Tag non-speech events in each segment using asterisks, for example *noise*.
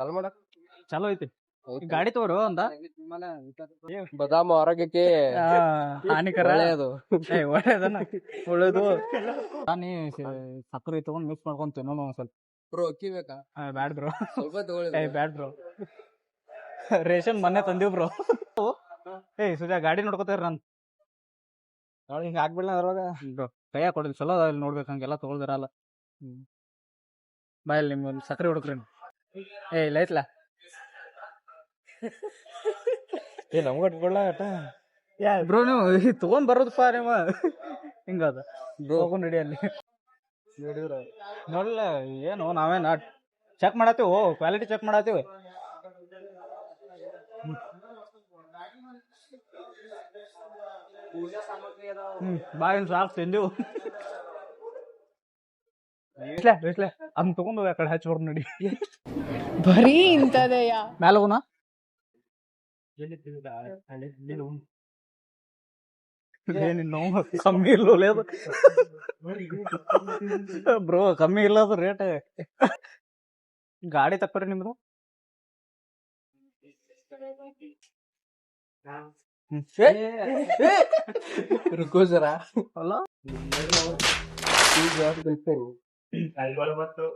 ಚಾಲು ಮಾಡಕ್ ಚಲೋ ಐತಿ. ಗಾಡಿ ತಗೋರು ಅಂದ ಬದಾಮ ಆರೋಗ್ಯಕ್ಕೆ ಆ, ಹಾನಿಕರ. ಒಳ್ಳೆಯದು. ಏ ಒಳ್ಳೇದನ್ನ ಒಳ್ಳೇದು. *laughs* ನೀ ಸಕ್ಕರೆ ತಗೊಂಡ್ ಮಿಕ್ಸ್ ತಿನ್ನೋಣ ಒಂದ್ ಸ್ವಲ್ಪ ಬ್ರೋ ಅಕ್ಕಿ ಬೇಕಾ? ಆ, ಬ್ಯಾಡ್ ಬ್ರೋ. ಸ್ವಲ್ಪ ತಗೊಳ್ಳಿ ಏ ಬ್ಯಾಡ್ ಬ್ರೋ. ರೇಷನ್ ಮೊನ್ನೆ ತಂದಿವ್ ಬ್ರೋ. ಏಯ್ ಸುಜಾ ಗಾಡಿ ನೋಡ್ಕೋತಾರ ನನ್. ನೋಡಿ ಹಿಂಗ ಹಾಕ್ಬಿಡ್ಲ ಅದ್ರೊಳಗ? ಕೈಯಾಗ ಕೊಡಿಲ್ಲ ಚಲೋ ಅದ ಇಲ್ಲಿ ನೋಡ್ಬೇಕು ಹಂಗೆಲ್ಲ ತಗೊಳ್ದಿರಲ್ಲ. ಹ್ಮ್. ಬಾಯಲ್ಲಿ ನಿಮ್ ಸಕ್ಕರೆ ಹುಡುಕ್ರಿ. ಏ ಇಲ್ಲ ಐತ್ಲಾ? ಏ ನಮ್ಗೆ ಇಟ್ಕೊಳ್ಳ ಅಟ ಬ್ರೋ ನೀವು ಈ ತಗೊಂಡ್ ಬರೋದಪ್ಪ ನೀವು? ಹಿಂಗದ ಹೋಗು ನಡಿ ಅಲ್ಲಿ. ನೋಡಲ್ಲ ಏನು ನಾವೇನು ಚೆಕ್ ಮಾಡತ್ತೀವಿ? ಕ್ವಾಲಿಟಿ ಚೆಕ್ ಮಾಡತ್ತೀವಿ? ಹ್ಮ್ ಬಾಗಿನ ಸಾಕು ತಿಂದೆವು. ಇಸ್ಲೆ ಇಸ್ಲೆ ಅದನ್ನ ತಗೊಂಡು ಆ ಕಡೆ ಹಚ್ಚಿ ಬರ್ ನಡಿ ಬರೀ ಇಂಥದೆಯ ಮ್ಯಾಲ ಹೋಗೋಣ ಏನಿಲ್ಲ ನೋವು ಕಮ್ಮಿ ಇಲ್ಲ ಅದು ಬ್ರೋ ಕಮ್ಮಿ ಇಲ್ಲ ಅದು ರೇಟ್ ಗಾಡಿ ತಕ್ಕೊರಿ ನಿಮ್ದು ಹ್ಮ್. ರುಕೋ ಜರ ಅಲ್ಲ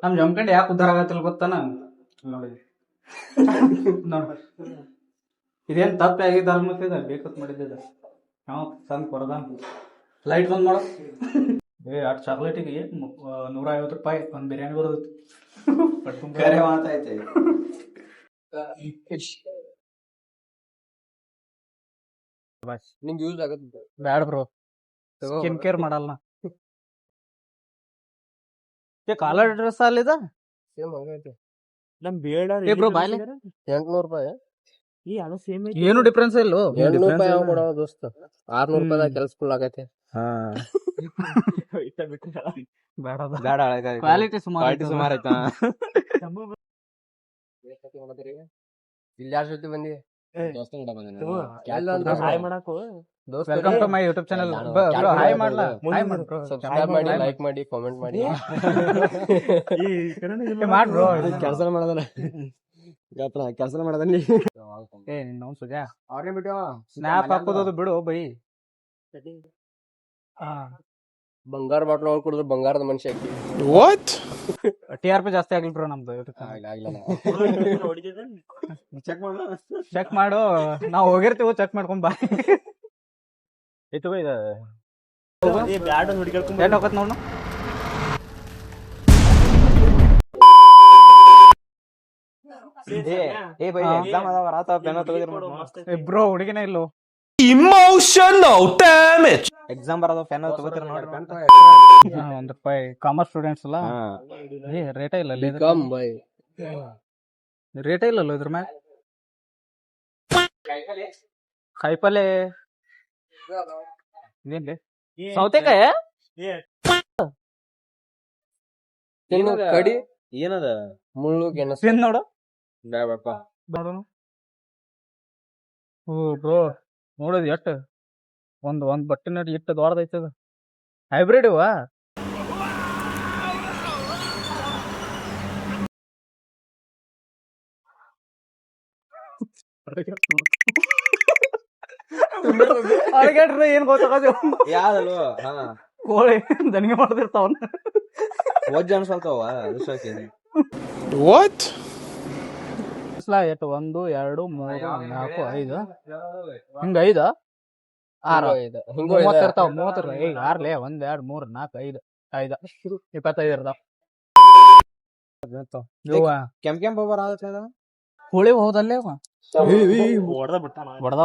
ನಮ್ ಜಮ್ಕಂಡ್ ಯಾಕೆ ಉದ್ದಾರ ಆಗತ್ತಿಲ್ಲ ಗೊತ್ತಾನ? ನೋಡಿ. ನೋಡಿ. ಇದೇನ್ ತಪ್ಪೆ ಆಗಿದ್ದ ಮತ್ತೆ ಬೇಕತ್ ಮಾಡಿದ್ದ ನಾವು ತಂದ್ ಕೊಡದ ಲೈಟ್ ಬಂದ್ ಮಾಡು. ಏ ಅಟ್ ಚಾಕ್ಲೇಟಿಗೆ ನೂರ ಐವತ್ತು ರೂಪಾಯಿ ಒಂದ್ ಬಿರಿಯಾನಿ ಬರೋದು ಕರೆ ಮಾತೈತೆ ನಿಂಗೆ ಯೂಸ್ ಆಗತ್ತೆ. ಬ್ಯಾಡ ಬ್ರೋ. ಸ್ಕಿನ್ ಕೇರ್ ಮಾಡಲ್ಲ. ಏ ಕಾಲರ್ ಡ್ರೆಸ್ ಅಲ್ಲಿದ? ಸೇಮ್ ಹಂಗೈತೆ. ನಮ್ ಬೇಡ ಏ ಬ್ರೋ ಬಾಯ್ಲೆ ಎಂಟ್ನೂರು ರೂಪಾಯಿ. ಈ ಅದು ಸೇಮ್ ಏನು ಡಿಫ್ರೆನ್ಸ್ ಇಲ್ಲ? ಎಂಟ್ನೂರು ರೂಪಾಯಿ ಯಾವ ಮಾಡೋ ದೋಸ್ತ? ಆರ್ನೂರು ರೂಪಾಯಿದಾಗ ಕೆಲ್ಸ ಫುಲ್ ಆಗೈತೆ. ಬೇಡ ಬೇಡ. ಕ್ವಾಲಿಟಿ ಸುಮಾರು ಕ್ವಾಲಿಟಿ ಸುಮಾರು ಆಯ್ತಾ? ಇಲ್ಲಿ ಯಾರ ಜೊತೆ ಬಂದಿ? ದೋಸ್ತನ ಕೂಡ ಹಾಯ್ ಮಾಡಾಕು welcome to my YouTube channel hi ಮಾಡ್ಲಾ. ಹಾಯ್ ಮಾಡು bro. ಸಬ್ಸ್ಕ್ರೈಬ್ ಮಾಡಿ ಲೈಕ್ ಮಾಡಿ ಕಾಮೆಂಟ್ ಮಾಡಿ. *laughs* ಏ, ಮಾಡ್ ಮಾಡ್ರು ಕೆಲಸ ಮಾಡದನ. ಕೆಲಸ ಮಾಡದನಿ ಏ ನಿನ್ನ ಸುಜಾ? ಅವ್ರೇ ಬಿಟ್ಟು ಸ್ನ್ಯಾಪ್ ಹಾಕೋದು ಬಿಡು ಬೈ. ಬಂಗಾರ ಬಾಟ್ಲು ಅವ್ರು ಕುಡಿದ್ರು ಬಂಗಾರದ ಮನುಷ್ಯ ವಾಟ್ ಟಿ ಆರ್ ಪಿ ಜಾಸ್ತಿ ಆಗ್ಲಿ ಬ್ರೋ ನಮ್ದು ಚೆಕ್ ಮಾಡ. ಚೆಕ್ ಮಾಡು. ನಾವ್ ಹೋಗಿರ್ತೀವಿ ಚೆಕ್ ಮಾಡ್ಕೊಂಡ್ ಬಾ. ಹೋಗತ್ ನೋಡು ಏ ಬೈ ಎಕ್ಸಾಮ್ ಅದಾವ ರಾತ ಪೆನ್ ತಗೋದಿರ ಬ್ರೋ ಹುಡುಗಿನೇ ಇಲ್ಲೋ? ಎಕ್ಸಾಮ್ ಬರೋದು ಪೆನ್ ತಗೋತಿರ ನೋಡ್ರಿ ಒಂದ್ ರೂಪಾಯಿ ಕಾಮರ್ಸ್ ಸ್ಟೂಡೆಂಟ್ಸ್ ಅಲ್ಲ? ಏ ರೇಟೇ ಇಲ್ಲ ಅಲ್ಲಿ ಕಮ್ ಬೈ. ರೇಟೇ ಇಲ್ಲಲ್ಲ ಇದ್ರ ಮ್ಯಾಗ ಕಾಯಿಪಲ್ಲೆ ಇದೇನ್ಲಿ ಸೌತೆಕಾಯಿ? ತಿನ್ನು? ಕಡಿ ಏನದ? ಮುಳ್ಳು ಗೆಣಸು. ತಿಂದ್ ನೋಡು. ಬೇಡಪ್ಪ ನೋಡೋಣ. ಓ ಬ್ರೋ ನೋಡೋದು ಎಷ್ಟ ಒಂದು ಒಂದ್ ಬಟ್ಟೆ ನೋಡಿ ಇಟ್ಟು ದೊಡ್ಡದೈತೆ ಅದು. ಹೈಬ್ರಿಡ್ ಇವ? *laughs* ಅಳಗ್ಯಾಡ್ರಿ ಏನ್ ಗೊತ್ತಾಗೋದು ಯಾವ್ದಲ್ವ ಹಾ. ಕೋಳಿ ದನಿಗೆ ಮಾಡ್ದಿರ್ತಾವನ್ನ ವಜ್ಜ ಅನ್ಸಲ್ತಾವ ವಾಟ್ ಎಷ್ಟು ಒಂದು ಎರಡು ಮೂರು ನಾಲ್ಕು ಐದು. ಹಿಂಗ ಐದ? ಆರು. ಐದು. ಹಿಂಗೂ ಮೂವತ್ತು. ಇರ್ತಾವ ಮೂವತ್ತು ಇರ್ತಾವ ಈಗ ಆರ್ಲೆ ಒಂದ್ ಎರಡ್ ಮೂರ್ ನಾಲ್ಕು ಐದು ಐದ. ಇಪ್ಪತ್ತೈದು ಇರ್ತಾವ. ಕೆಂಪ್ ಕೆಂಪ್ ಹೋಗ್ಬಾರ ಹುಳಿ ಹೋದಲ್ಲೇ bro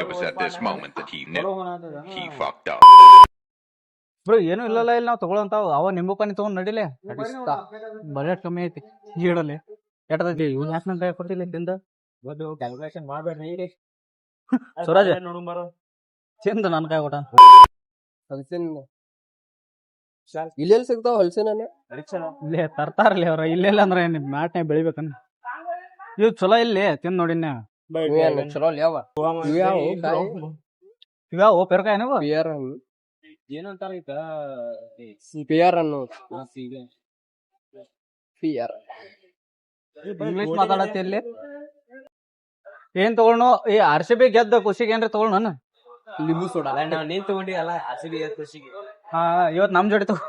It was at this moment that he knew he fucked up. Bro ಏನು ಇಲ್ಲಲ್ಲ ಇಲ್ಲಿ ನಾವು ತಗೊಳಂತಾವ. ಅವ ನಿಂಬು ಪಾನಿ ತಗೊಂಡ್ ನಡಿಲೆ. ಬಜೆಟ್ ಕಮ್ಮಿ ಐತಿ. ಈಡಲ್ಲಿ. ಎಟ್ಟದೈತಿ ಇವ್ ಯಾಕೆ ನನ್ ಕೈ ಕೊಟ್ಟಿಲ್ಲ ತಿಂದ ಕ್ಯಾಲ್ಕುಲೇಷನ್ ಮಾಡ್ಬೇಡ್ರಿ ಸ್ವರಾಜ್. ನೋಡು ಬರೋ ತಿಂದ ನನ್ ಕೈ ಕೊಟ್ಟ. ಇಲ್ಲೆಲ್ಲಿ ಸಿಗ್ತಾವ ಹಲ್ಸಿನ ಇಲ್ಲೇ ತರ್ತಾರಲ್ಲ ಅವ್ರ. ಇಲ್ಲೆಲ್ಲ ಅಂದ್ರೆ ಏನ್ ಮ್ಯಾಟ್ನೆ ಬೆಳಿಬೇಕನ್. ಇವ್ ಚಲೋ ಇಲ್ಲಿ ತಿಂದ್ ನೋಡಿನ ಚಲೋ ಅಲ್ಲ ಯಾವ? ಇವ್ಯಾವ ಪೇರ್ಕಾಯಿ ನೀವು? ಪಿಯರ್ ಏನಂತಾರ ಈಗ? ಪಿಯರ್ ಅನ್ನು. ಫಿಯರ್ ಇಂಗ್ಲಿಷ್ ಮಾತಾಡತ್ತಿ ಇಲ್ಲಿ. ಏನ್ ತಗೊಳ್ನು? ಈ ಆರ್ ಸಿ ಬಿ ಗೆದ್ದ ಖುಷಿಗೆ ಏನ್ರಿ ತಗೊಳ್ ನಾನು ಲಿಂಬು ಸೋಡಾ. ನೀನ್ ತಗೊಂಡಿ ಅಲ್ಲ ಅರ್ಸಿಬಿ ಗೆದ್ದ ಖುಷಿಗೆ. ಹಾ ಇವತ್ ನಮ್ ಜೋಡಿ ತಗೋ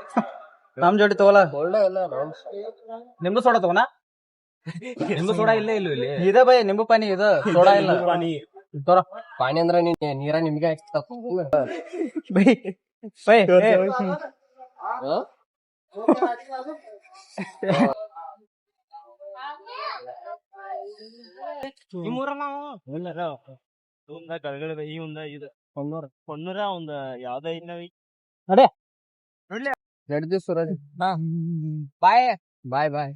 ನಮ್ ಜೋಡಿ ತಗೋಲ? ಒಳ್ಳೆ ಇಲ್ಲ ನಿಂಬು ಸೋಡಾ ತಗೋನಾ? ನಿಮ್ದು ಸೋಡಾ ಇಲ್ಲ ಇಲ್ಲ ಇಲ್ಲಿ? ಇದ ಬೈ ನಿಂಬು ಪಾನಿ ಇದು ಸೋಡಾ ಇಲ್ಲ. ತೋರ. ಪಾನಿ ಅಂದ್ರ ನೀನ್ ನೀರ ನಿಮ್ಗೆ ಬೈ ಬೈ ಏ, ನಿಮ್ಮೂರ ನಾವು ಇಲ್ಲರ ಇವಂದ ಕಳಗಳಿ ಈ ಒಂದ ಇದು. ಯಾವ್ದ અરે. એટલે જડજો સુરજ. હા બાય. Bye bye.